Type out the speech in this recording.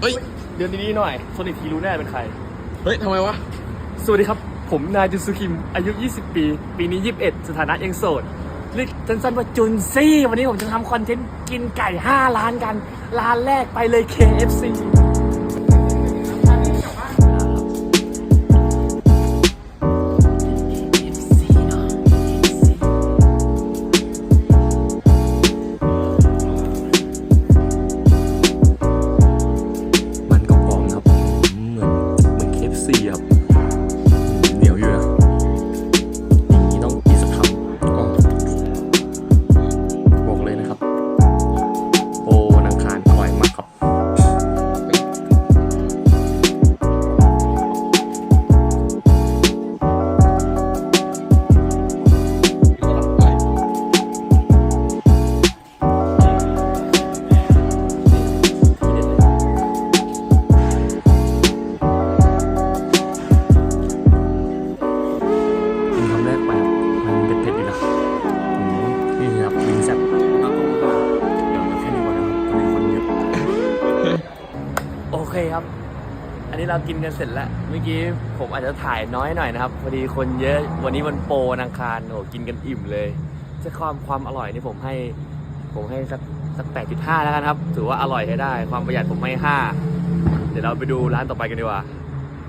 เฮ้ย เดือนนี้หน่อยโซนิกทีรู้แน่เป็นใคร เฮ้ยทำไมวะ สวัสดีครับ ผมนายจุนซูคิม อายุ 20 ปี ปีนี้ 21 สถานะยังโสดเรียกสั้นๆว่าจุนซี่ วันนี้ผมจะทำคอนเทนต์กินไก่ 5 ล้านกัน ร้านแรกไปเลย KFC ครับวิงแซ่บเดี๋ยวเราแค่นี้ก่อนนะครับตอนนี้คนเยอะโอเคครับ อันนี้เรากินกันเสร็จแล้ว เมื่อกี้ผมอาจจะถ่ายน้อยหน่อยนะครับ พอดีคนเยอะวันนี้วันโปรวันอังคารโอ้กินกันอิ่มเลยจะความความอร่อยนี่ผมให้ ผมให้สักสักแปดจุดห้าแล้วกันครับ ถือว่าอร่อยใช้ได้ ความประหยัดผมให้ห้าเดี๋ยวเราไปดูร้านต่อไปกันดีกว่า